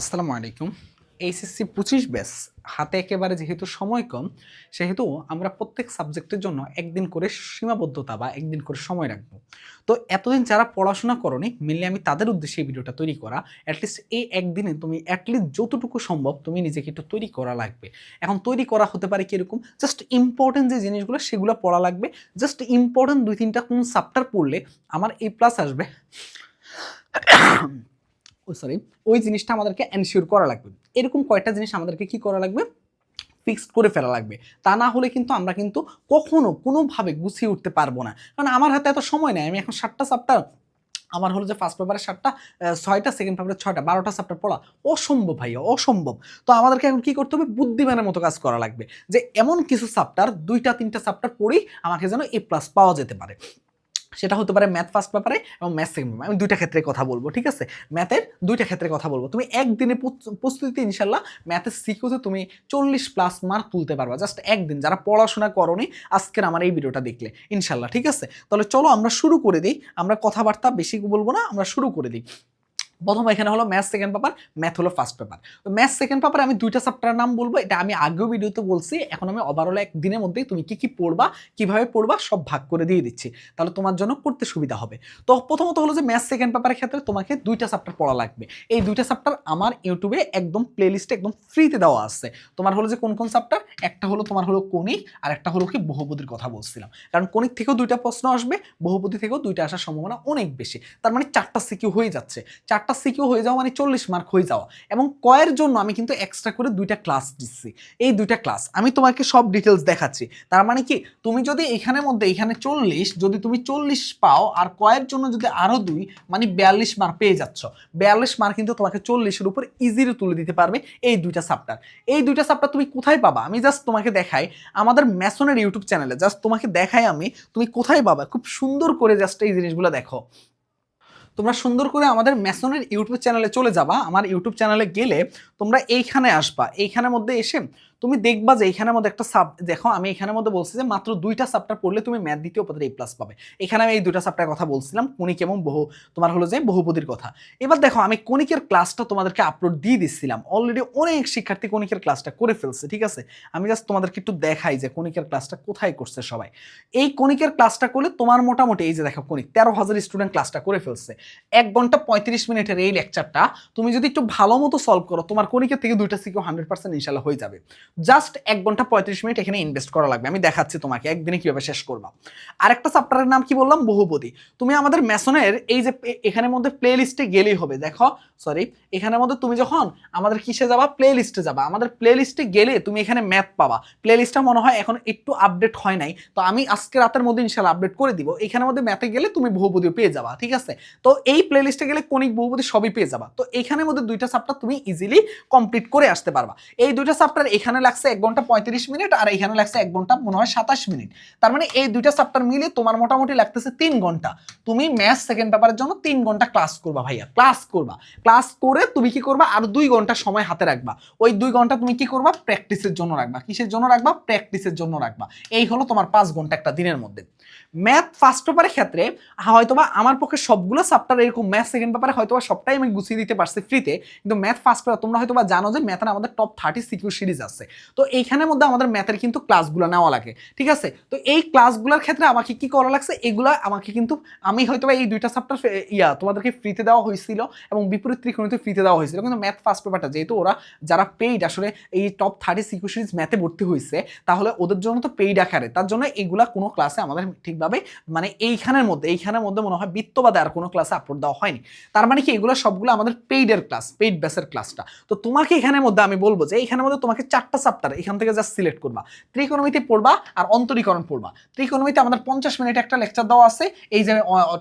আসসালামু আলাইকুম। এইচএসসি পঁচিশ ব্যাস, হাতে একেবারে যেহেতু সময় কম, সেহেতু আমরা প্রত্যেক সাবজেক্টের জন্য একদিন করে সীমাবদ্ধতা বা একদিন করে সময় রাখব। তো এতদিন যারা পড়াশোনা করনি মেনলি আমি তাদের উদ্দেশ্যে এই ভিডিওটা তৈরি করা অ্যাটলিস্ট এই একদিনে তুমি অ্যাটলিস্ট যতটুকু সম্ভব তুমি নিজেকে একটু তৈরি করা লাগবে। এখন তৈরি করা হতে পারে কীরকম? জাস্ট ইম্পর্টেন্ট যে জিনিসগুলো, সেগুলো পড়া লাগবে। জাস্ট ইম্পর্টেন্ট দুই তিনটা কোন সাবটার পড়লে আমার এ প্লাস আসবে। সরি ওই জিনিসটা আমাদেরকে এনশিওর করা লাগবে। এরকম কয়েকটা জিনিস আমাদেরকে কি করা লাগবে? ফিক্সড করে ফেলা লাগবে। তা না হলে কিন্তু আমরা কিন্তু কখনো কোনোভাবে গুছিয়ে উঠতে পারব না। কারণ আমার হাতে এত সময় নেই, আমি এখন সাতটা সাপ্তাহ আমার হলো যে ফার্স্ট পেপারে সাতটা ছয়টা সেকেন্ড পেপারে ছয়টা, বারোটা সাপ্টার পড়া অসম্ভব ভাইয়া, অসম্ভব। তো আমাদেরকে এখন কি করতে হবে? বুদ্ধিমানের মতো কাজ করা লাগবে। যে এমন কিছু সাপ্টার দুইটা, তিনটা সাপ্টার পড়েই আমাকে যেন এ প্লাস পাওয়া যেতে পারে। সেটা হতে পারে ম্যাথ ফার্স্ট পেপারে এবং ম্যাথ সেকেন্ড পেপারে আমি দুইটা ক্ষেত্রে কথা বলব, ঠিক আছে? ম্যাথের দুইটা ক্ষেত্রে কথা বলব। তুমি একদিনে প্রস্তুতিতে ইনশাল্লাহ ম্যাথের সিকিউতে তুমি চল্লিশ প্লাস মার্ক তুলতে পারবা। জাস্ট একদিন, যারা পড়াশোনা করনি, আজকের আমার এই ভিডিওটা দেখলে ইনশাল্লাহ ঠিক আছে? তাহলে চলো আমরা শুরু করে দিই। আমরা কথাবার্তা বেশি বলব না, আমরা শুরু করে দিই। প্রথম এখানে হলো ম্যাথ সেকেন্ড পেপার ম্যাথ হলো ফার্স্ট পেপার তো ম্যাথ সেকেন্ড পেপারে আমি দুইটা চ্যাপ্টারের নাম বলব, এটা আমি আগেও ভিডিওতে বলছি, এখন আমি ওভারঅল এক দিনের মধ্যেই তুমি কি কি পড়বা, কীভাবে পড়বা, সব ভাগ করে দিয়ে দিচ্ছি। তাহলে তোমার জন্য করতে সুবিধা হবে। তো প্রথমত হলো যে ম্যাথ সেকেন্ড পেপারের ক্ষেত্রে তোমাকে দুইটা চ্যাপ্টার পড়া লাগবে। এই দুইটা চ্যাপ্টার আমার ইউটিউবে একদম প্লেলিস্টে একদম ফ্রিতে দেওয়া আছে। তোমার হলো যে কোন কোন চ্যাপ্টার একটা হলো তোমার হলো কণিক, আর একটা হলো কি বহুপদীর কথা বলছিলাম। কারণ কণিক থেকেও দুইটা প্রশ্ন আসবে, বহুপদী থেকেও দুইটা আসার সম্ভাবনা অনেক বেশি। তার মানে চারটা সিকিউ হয়ে যাচ্ছে। চারটা সিকিউ হয়ে যাওয়া মানে চল্লিশ মার্ক হয়ে যাওয়া। এবং কয়ের জন্য আমি কিন্তু এক্সট্রা করে দুইটা ক্লাস দিচ্ছি। এই দুইটা ক্লাস আমি তোমাকে সব ডিটেলস দেখাচ্ছি। তার মানে কি? তুমি যদি এখানের মধ্যে, এখানে চল্লিশ, যদি তুমি চল্লিশ পাও আর কয়ের জন্য যদি আরও দুই মানে বিয়াল্লিশ মার্ক পেয়ে যাচ্ছ। বিয়াল্লিশ মার্ক কিন্তু তোমাকে চল্লিশের উপর ইজিলি তুলে দিতে পারবে এই দুইটা সাপ্টার এই দুইটা সাপ্টার তুমি কোথায় পাবা? আমি জাস্ট তোমাকে দেখাই আমাদের ম্যাসনের ইউটিউব চ্যানেলে জাস্ট তোমাকে দেখাই আমি তুমি কোথায় পাবা? খুব সুন্দর করে জাস্ট এই জিনিসগুলো দেখো। তোমরা সুন্দর করে আমাদের ম্যাসনের ইউটিউব চ্যানেলে চলে যাবা। আমার ইউটিউব চ্যানেলে গেলে তোমরা এইখানে আসবা। এইখানের মধ্যে এসে তুমি দেখবা যে এইখানের মধ্যে একটা সাব দেখো, আমি এখানের মধ্যে বলছি যে মাত্র দুইটা সাবটার পড়লে তুমি ম্যাথ দ্বিতীয় পদের এ প্লাস পাবে। এখানে আমি এই দুইটা সাবটার কথা বলছিলাম, কণিক এবং বহু, তোমার হলো যে বহুপদীর কথা। এবার দেখো, আমি কণিকের ক্লাসটা তোমাদেরকে আপলোড দিয়ে দিচ্ছিলাম অলরেডি অনেক শিক্ষার্থী কণিকের ক্লাসটা করে ফেলছে, ঠিক আছে? আমি জাস্ট তোমাদেরকে একটু দেখাই যে কণিকের ক্লাসটা কোথায় করছে সবাই। এই কণিকের ক্লাসটা করলে তোমার মোটামুটি, এই যে দেখো কণিক, তেরো হাজার স্টুডেন্ট ক্লাসটা করে ফেলছে। এক ঘণ্টা পঁয়ত্রিশ মিনিটের এই লেকচারটা তুমি যদি একটু ভালো মতো সলভ করো, তোমার কণিকের থেকে দুইটা সিকিউ হান্ড্রেড পার্সেন্ট ইনশাল্লাহ হয়ে যাবে। জাস্ট এক ঘণ্টা পঁয়ত্রিশ মিনিট এখানে ইনভেস্ট করা লাগবে। আমি দেখাচ্ছি তোমাকে, একদিনে কীভাবে শেষ করবা। আরেকটা চ্যাপ্টারের নাম কি বললাম? বহুপদী। তুমি আমাদের মেসনের এই যে এখানের মধ্যে প্লে লিস্টে গেলেই হবে। দেখো সরি এখানের মধ্যে তুমি যখন আমাদের কিসে যাবা? প্লে লিস্টে যাবা। আমাদের প্লে লিস্টে গেলে তুমি এখানে ম্যাথ পাবা। প্লে লিস্টটা মনে হয় এখন একটু আপডেট হয় নাই। তো আমি আজকে রাতের মধ্যে ইনশাল্লাহ আপডেট করে দিব। এখানের মধ্যে ম্যাথে গেলে তুমি বহুপদীও পেয়ে যাবা, ঠিক আছে? তো এই প্লে লিস্টে গেলে কণিক বহুপতি সবই পেয়ে যাবা। তো এখানের মধ্যে দুইটা চ্যাপ্টার তুমি ইজিলি কমপ্লিট করে আসতে পারবা। এই দুইটা চ্যাপ্টার এখানে লাগছে এক ঘণ্টা পঁয়ত্রিশ মিনিট আর এখানে লাগছে এক ঘণ্টা মনে হয় সাতাশ মিনিট। তার মানে এই দুইটা চ্যাপ্টার মিলে তোমার মোটামুটি লাগতেছে তিন ঘণ্টা। তুমি ম্যাথ সেকেন্ড পেপারের জন্য তিন ঘণ্টা ক্লাস করবা ভাইয়া ক্লাস করবা। ক্লাস করে তুমি কি করবা? আর দুই ঘণ্টা সময় হাতে রাখবা। ওই দুই ঘণ্টা তুমি কি করবা? প্র্যাকটিসের জন্য রাখবা। কিসের জন্য রাখবা? প্র্যাকটিসের জন্য রাখবা। এই হলো তোমার পাঁচ ঘণ্টা একটা দিনের মধ্যে। ম্যাথ ফার্স্ট পেপারের ক্ষেত্রে হয়তোবা আমার পক্ষে সবগুলো চ্যাপ্টার এরকম ম্যাথ সেকেন্ড পেপারে হয়তোবা সবটাই আমি গুছিয়ে দিতে পারছি ফ্রিতে কিন্তু ম্যাথ ফার্স্ট পেপার তোমরা হয়তো বা জানো যে ম্যাথের আমাদের টপ থার্টি সিকিউ সিরিজ আছে। তো এইখানের মধ্যে আমাদের ম্যাথের কিন্তু ক্লাসগুলো নেওয়া লাগে, ঠিক আছে? তো এই ক্লাসগুলোর ক্ষেত্রে আমাকে কি করা লাগছে? এগুলো আমাকে কিন্তু আমি হয়তোবা এই দুইটা চ্যাপ্টার ইয়া, তোমাদেরকে ফ্রিতে দেওয়া হয়েছিল এবং বিপরীত ত্রিকোণিতে ফ্রিতে দেওয়া হয়েছিল। কিন্তু ম্যাথ ফার্স্ট পেপারটা যেহেতু ওরা যারা পেইড আসলে এই টপ থার্টি সিকিউ সিরিজ ম্যাথে ভর্তি হয়েছে, তাহলে ওদের জন্য তো পেইড আকারে। তার জন্য এইগুলা কোনো ক্লাসে আমাদের ঠিকভাবে মানে এইখানের মধ্যে এইখানের মধ্যে মনে হয় বৃত্তবাদে আর কোনো ক্লাসে আপলোড দেওয়া হয়নি। তার মানে কি, এগুলো সবগুলো আমাদের পেইডের ক্লাস পেইড বেসের ক্লাসটা তো তোমাকে এখানের মধ্যে আমি বলব যে, এখানের মধ্যে তোমাকে চারটা চ্যাপ্টার এখান থেকে জাস্ট সিলেক্ট করবা। ত্রিকোণমিতি পড়বা আর অন্তরীকরণ পড়বা। ত্রিকোণমিতি আমাদের পঞ্চাশ মিনিট একটা লেকচার দেওয়া আছে। এই যে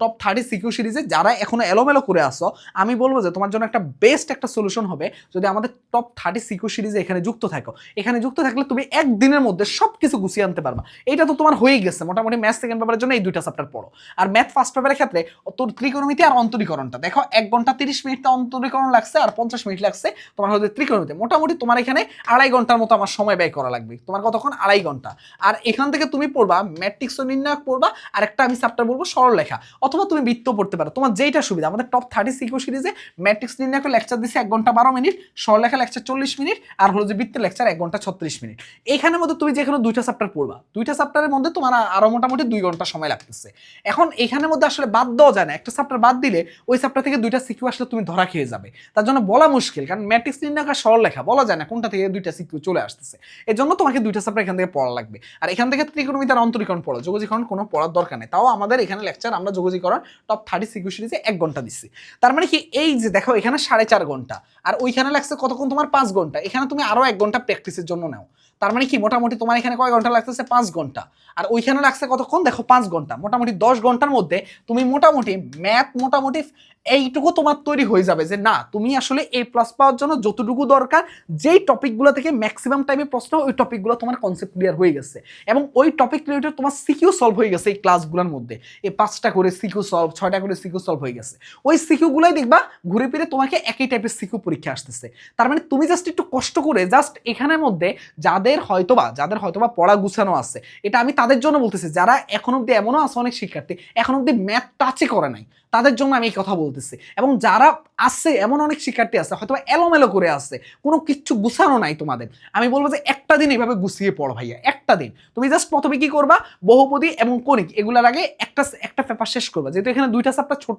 টপ থার্টি সিকিউ সিরিজে যারা এখনও এলোমেলো করে আসো আমি বলব যে, তোমার জন্য একটা বেস্ট একটা সলিউশন হবে যদি আমাদের টপ থার্টি সিকিউ সিরিজে এখানে যুক্ত থাকো। এখানে যুক্ত থাকলে তুমি একদিনের মধ্যে সব কিছু গুছিয়ে আনতে পারবা। এটা তো তোমার হয়ে গেছে। মোটামুটি ম্যাথ সেকেন্ড পেপারের জন্য এই দুইটা চ্যাপ্টার পড়ো। আর ম্যাথ ফার্স্ট পেপারের ক্ষেত্রে তোর ত্রিকোণমিতি আর অন্তরীকরণটা। দেখো, এক ঘণ্টা তিরিশ মিনিট অন্তরীকরণ লাগছে আর পঞ্চাশ মিনিট লাগছে তোমার হচ্ছে ত্রিকোণমিতি। মোটামুটি তোমার এখানে আড়াই ঘণ্টার মতো আমার সময় ব্যয় করা লাগবে। তোমার কতক্ষণ? আড়াই ঘণ্টা। আর এখান থেকে তুমি পড়বা, ম্যাট্রিক্স নির্ণায়ক পড়বা আর একটা আমি চ্যাপ্টার বলব সরলরেখা। অথবা তুমি বৃত্ত পড়তে পারো। তোমার যেইটা সুবিধা, আমাদের টপ থার্টি সিকিউ সিরিজে ম্যাট্রিক্স নির্ণায়ক লেকচার দিচ্ছে এক ঘণ্টা বারো মিনিট, সরলরেখা লেকচার চল্লিশ মিনিট, আর হলো যে বৃত্তের লেকচার এক ঘণ্টা ছত্রিশ মিনিট। এখানের মধ্যে তুমি যেখানে দুইটা চ্যাপ্টার পড়বা, দুইটা চ্যাপ্টারের মধ্যে তোমার আরও মোটামুটি দুই ঘণ্টা সময় লাগতেছে। এখন এখানের মধ্যে আসলে বাদ দেওয়া যায় না। একটা চ্যাপ্টার বাদ দিলে ওই চ্যাপ্টার থেকে দুইটা সিকিউ আসলে তুমি ধরা খেয়ে যাবে। তার জন্য বলা মুশকিল, কারণ ম্যাট্রিক্স নির্ণায়ক সরল লেখা, বলা যায় না কোনটা থেকে দুইটা সিকিউ চলে আসতেছে। এর জন্য তোমাকে দুইটা চ্যাপ্টার এখান থেকে পড়া লাগবে। আর এখান থেকে ত্রিকোণমিতার অন্তরীকরণ পড়ো, যোগজীকরণ কোনো পড়ার দরকার নেই। তাও আমাদের এখানে লেকচার আমরা যোগজীকরণ টপ থার্টি সিকিউ সিরিজে এক ঘণ্টা দিচ্ছি। তার মানে কি এই যে দেখো এখানে সাড়ে চার ঘণ্টা, আর ওইখানে লাগছে কতক্ষণ? তোমার পাঁচ ঘণ্টা। এখানে তুমি আরও এক ঘণ্টা প্র্যাকটিসের জন্য নাও। তার মানে কি, মোটামুটি তোমার এখানে কয় ঘণ্টা লাগতেছে? পাঁচ ঘণ্টা। আর ওইখানে লাগছে কতক্ষণ? দেখো, পাঁচ ঘণ্টা। মোটামুটি দশ ঘণ্টার মধ্যে তুমি মোটামুটি ম্যাথ মোটামুটি এইটুকু তোমার তৈরি হয়ে যাবে যে না, তুমি আসলে এ প্লাস পাওয়ার জন্য যতটুকু দরকার, যেই টপিকগুলো থেকে ম্যাক্সিমাম টাইমে প্রশ্ন, ওই টপিকগুলো তোমার কনসেপ্ট ক্লিয়ার হয়ে গেছে। এবং ওই টপিক রিলেটেড তোমার সিকিউ সলভ হয়ে গেছে এই ক্লাসগুলোর মধ্যে। এই পাঁচটা করে সিকিউ সলভ ছয়টা করে সিকিউ সলভ হয়ে গেছে। ওই সিকিউগুলোই দেখবা ঘুরে ফিরে তোমাকে একই টাইপের সিকিউ পরীক্ষা আসতেছে। তার মানে তুমি জাস্ট একটু কষ্ট করে জাস্ট এখানের মধ্যে যাদের হয়তোবা যাদের হয়তোবা পড়া গুছানো আছে, এটা আমি তাদের জন্য বলতেছি, যারা এখন অব্দি এমনও আছে অনেক শিক্ষার্থী, এখন অব্দি ম্যাথ টাচই করে নাই, তাদের জন্য আমি এই কথা বলতেছি। এবং যারা আছে, এমন অনেক শিক্ষার্থী আছে হয়তো এলোমেলো করে আছে, কোনো কিচ্ছু গুছানো নাই তোমাদের। আমি বলব যে একটা দিন এইভাবে গুছিয়ে পড়ো ভাইয়া, একটা দিন। তুমি জাস্ট প্রথমে কি করবা? বহুপদী এবং কণিক, এগুলোর আগে একটা একটা পেপার শেষ করবা। যেহেতু এখানে দুইটা চাপটা ছোট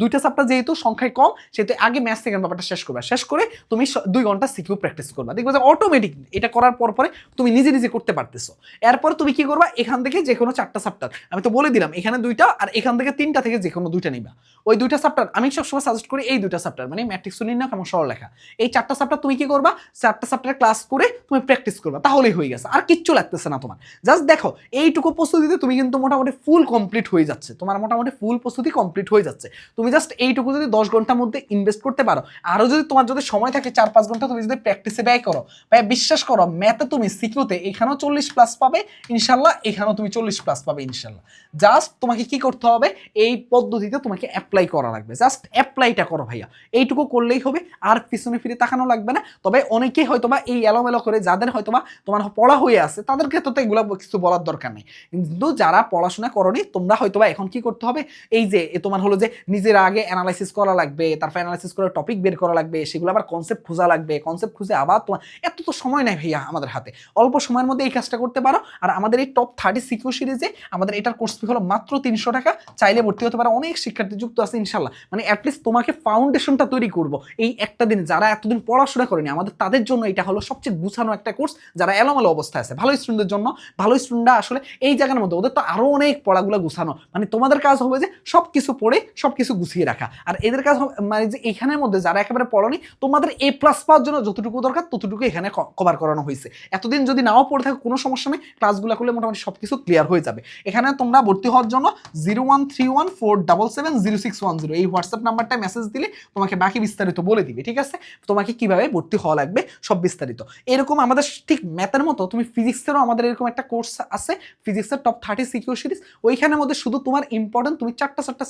দুইটা চাপটা যেহেতু সংখ্যায় কম, সেহেতু আগে ম্যাথ সেকেন্ড পেপারটা শেষ করবা। শেষ করে তুমি দুই ঘণ্টা সিকিউ প্র্যাকটিস করবা। দেখবে যে অটোমেটিক এটা করার পর পরে তুমি নিজে নিজে করতে পারতেছো। এরপর তুমি কি করবা? এখান থেকে যে কোনো চারটা চাপ্টার আমি তো বলে দিলাম, এখানে দুইটা আর এখান থেকে তিনটা থেকে যে কোনো দুইটা নিবা। ওই দুইটা চাপ্টার আমি সবসময় সাজেস্ট করি এই দুইটা চাপ্টার মানে ম্যাট্রিক্স নির্ণয় এবং সরলরেখা এই চারটা চাপ্টার তুমি কি করবা? চারটা চাপ্টার ক্লাস করে তুমি প্র্যাকটিস করবা, তাহলেই হয়ে গেছে, আর কিচ্ছু লাগতেছে না তোমার। জাস্ট দেখো, এইটুকু প্রস্তুতিতে তুমি কিন্তু মোটামুটি ফুল কমপ্লিট হয়ে যাচ্ছে, তোমার মোটামুটি ফুল প্রস্তুতি কমপ্লিট হয়ে যাচ্ছে। তুমি জাস্ট এইটুকু যদি দশ ঘণ্টার মধ্যে ইনভেস্ট করতে পারো আরও যদি তোমার যদি সময় থাকে চার পাঁচ ঘণ্টা, তুমি যদি প্র্যাকটিসে ব্যয় করো, ভাই বিশ্বাস করো ম্যাথে তুমি সিকিউতে এখানেও চল্লিশ প্লাস পাবে, ইনশাল্লাহ এখানেও তুমি চল্লিশ প্লাস পাবে, ইনশাল্লাহ। জাস্ট তোমাকে কি করতে হবে? এই পদ্ধতিতে তোমাকে অ্যাপ্লাই করা। লাগবে। জাস্ট অ্যাপ্লাইটা করো ভাইয়া। এইটুকু করলেই হবে, আর পিছনে ফিরে তাকানো লাগবে না। তবে অনেকেই হয়তোবা এই এলোমেলো করে, যাদের হয়তোবা তোমার পড়া হয়ে আছে তাদের ক্ষেত্রে তো এগুলো কিছু বলার দরকার নেই। কিন্তু যারা পড়াশোনা করনি, তোমরা হয়তোবা এখন কি করতে হবে? এই যে তোমার হলো যে, নিজের আগে অ্যানালাইসিস করা লাগবে, তারপর অ্যানালাইসিস করে টপিক বের করা লাগবে, সেগুলো আবার কনসেপ্ট খোঁজা লাগবে। কনসেপ্ট খুঁজে আবার তোমার এত তো সময় নেই ভাইয়া আমাদের হাতে। অল্প সময়ের মধ্যে এই কাজটা করতে পারো। আর আমাদের এই টপ থার্টি সিকিউ সিরিজে আমাদের এটার কোর্স ফি হলো মাত্র তিনশো টাকা। চাইলে ভর্তি হতে পারো। অনেক শিক্ষার্থী যুক্ত আছে ইনশাল্লাহ মানে অ্যাটলিস্ট তোমাকে ফাউন্ডেশনটা তৈরি করব। এই একটা দিন যারা এতদিন পড়াশোনা করেনি, আমাদের তাদের জন্য এটা হলো সবচেয়ে গুছানো একটা কোর্স যারা এলোমেলো অবস্থায় আছে। ভালো স্টুডেন্টদের জন্য, ভালো স্টুডেন্টরা আসলে এই জায়গার মধ্যে, ওদের তো আরও অনেক পড়াগুলো গুছানো। মানে তোমাদের কাজ হবে যে সব কিছু পড়ে সব কিছু গুছিয়ে রাখা। আর এদের কাজ মানে যে এখানের মধ্যে যারা একেবারে পড়নি, তোমাদের এ প্লাস পাওয়ার জন্য যতটুকু দরকার ততটুকু এখানে কভার করানো হয়েছে। এতদিন যদি নাও পড়ে থাকে, কোনো সমস্যা নেই ক্লাসগুলো করলে মোটামুটি সব কিছু ক্লিয়ার হয়ে যাবে। এখানে তোমরা ভর্তি হওয়ার জন্য zero one three one four double seven zero six one zero. এই হোয়াটসঅ্যাপ নাম্বারটা মেসেজ দিলে তোমাকে বাকি বিস্তারিত বলে দিবে, ঠিক আছে? তোমাকে কীভাবে ভর্তি হওয়া লাগবে সব বিস্তারিত। এরকম আমাদের ঠিক ম্যাথের মতো তুমি ফিজিক্সেরও আমাদের এরকম একটা কোর্স আছে ফিজিক্সের টপ থার্টি সিকিউ সিরিজ ওইখানের মধ্যে শুধু তোমার ইম্পর্টেন্ট তুমি চারটা চারটা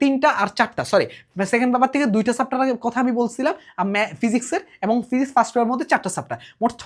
তিনটা আর চারটা সরি সেকেন্ড পেপার থেকে দুইটা চ্যাপ্টার কথা আমি বলছিলাম ফিজিক্সের এবং ফিজিক্স ফার্স্ট পেপারের মধ্যে চারটা চ্যাপ্টার মোট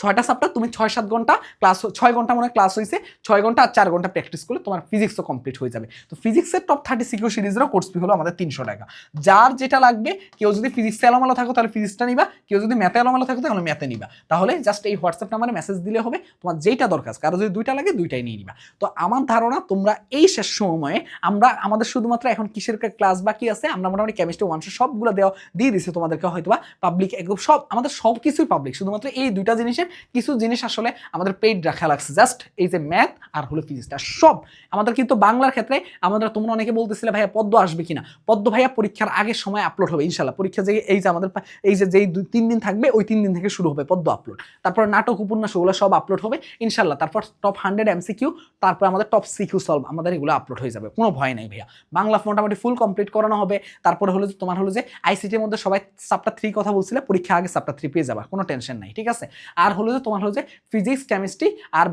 ছয়টা সাপ্তাহ তুমি ছয় সাত ঘণ্টা ক্লাস ছয় ঘণ্টা মনে ক্লাস হয়েছে ছয় ঘণ্টা আর চার ঘণ্টা প্র্যাকটিস করলে তোমার ফিজিক্সও কমপ্লিট হয়ে যাবে। তো ফিজিক্সের টপ থার্টি সিকিউ সিরিজেরও কোর্স ফি হলো আমাদের তিনশো টাকা। যার যেটা লাগবে, কেউ যদি ফিজিক্সে এলোমেলো থাকো তাহলে ফিজিক্সটা নিবা, কেউ যদি ম্যাথে এলোমেলো থাকো তাহলে ম্যাথে নিবা। তাহলে জাস্ট এই হোয়াটসঅ্যাপ নাম্বারে মেসেজ দিলে হবে, তোমার যেটা দরকার কারও যদি দুইটা লাগে দুইটাই নিয়ে নিবা। তো আমার ধারণা তোমরা এই শেষ সময়ে আমরা, আমাদের শুধুমাত্র এখন কিসের ক্লাস বাকি আছে, আমরা মোটামুটি কেমিস্ট্রি ওয়ান সবগুলো দেওয়া দিয়ে দিছি তোমাদেরকে হয়তোবা পাবলিক একদম সব, আমাদের সব কিছুই পাবলিক শুধুমাত্র এই দুইটা জিনিসের কিছু জিনিস আসলে আমাদের পেইড রাখা লাগছে জাস্ট এই যে ম্যাথ আর হলো ফিজিক্সটা সব। আমাদের কিন্তু বাংলার ক্ষেত্রে আমাদের তোমরা অনেকে বলতেছিলে, ভাইয়া পদ্ম আসবে কিনা? পদ্ম ভাইয়া পরীক্ষার আগের সময় আপলোড হবে ইনশাল্লাহ পরীক্ষা যে এই যে আমাদের এই যে যেই দুই তিন দিন থাকবে, ওই তিন দিন থেকে শুরু হবে পদ্ম আপলোড তারপর নাটক, উপন্যাস, ওগুলো সব আপলোড হবে ইনশাল্লাহ তারপর টপ হান্ড্রেড এমসিকিউ তারপর আমাদের টপ সিকিউ সলভ আমাদের এগুলো আপলোড হয়ে যাবে। কোনো ভয় নাই ভাইয়া। বাংলা মোটামুটি ফুল কমপ্লিট করানো হবে। তারপরে হলো যে তোমার হলো যে আইসিটির মধ্যে সবাই সাপটা থ্রি কথা বলছিলে, পরীক্ষা আগে সাপটা থ্রি পেয়ে যাবা, কোনো টেনশন নাই, ঠিক আছে? আর হলো যে তোমার হলো যে ফিজিক্স কেমিস্ট্রি আর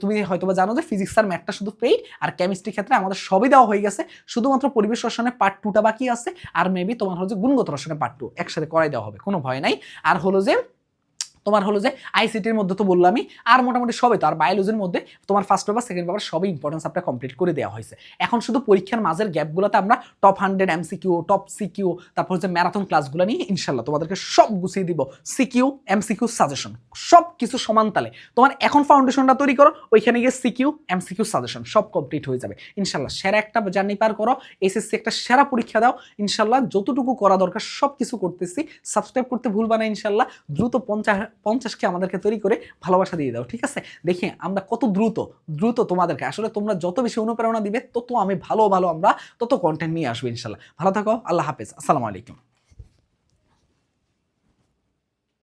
তুমি হয়তো বা জানো যে ফিজিক্স আর ম্যাথটা শুধু পেইড আর কেমিস্ট্রি ক্ষেত্রে আমাদের সবই দেওয়া হয়ে গেছে। শুধুমাত্র পরিবেশ রসনে পার্ট টুটা বাকি আছে আর মেবি তোমার হলো যে গুণগত রসনে পার্ট টু একসাথে করাই দেওয়া হবে, কোনো ভয় নাই। আর হলো যে তোমার হলো যে আইসিটির মধ্যে তো বললামই, আর মোটামুটি সবই তো, আর বায়োলজির মধ্যে তোমার ফার্স্ট পেপার সেকেন্ড পেপার সবই ইম্পর্টেন্স আপনার কমপ্লিট করে দেওয়া হয়েছে। এখন শুধু পরীক্ষার মাঝের গ্যাপগুলোতে আমরা top hundred MCQ top CQ তারপর হচ্ছে ম্যারাথন ক্লাসগুলো নিয়ে ইনশাল্লাহ তোমাদেরকে সব গুছিয়ে দিব। সিকিউ এমসিকিউ সাজেশন সব কিছু সমান তালে। তোমার এখন ফাউন্ডেশনটা তৈরি করো, ওইখানে গিয়ে সিকিউ এমসিকিউ সাজেশন সব কমপ্লিট হয়ে যাবে। ইনশাল্লাহ সেরা একটা জার্নি পার করো এসএসসি একটা সেরা পরীক্ষা দাও। ইনশাল্লাহ যতটুকু করা দরকার সব কিছু করতেছি। সাবস্ক্রাইব করতে ভুলবা না ইনশাল্লাহ দ্রুত পঞ্চাশ পঞ্চাশকে আমাদেরকে তৈরি করে ভালোবাসা দিয়ে দাও, ঠিক আছে? দেখি আমরা কত দ্রুত দ্রুত তোমাদেরকে, আসলে তোমরা যত বেশি অনুপ্রেরণা দিবে, তত আমি ভালো ভালো আমরা তত কন্টেন্ট নিয়ে আসব ইনশাল্লাহ। ভালো থাকো, আল্লাহ হাফেজ, আসসালামু আলাইকুম।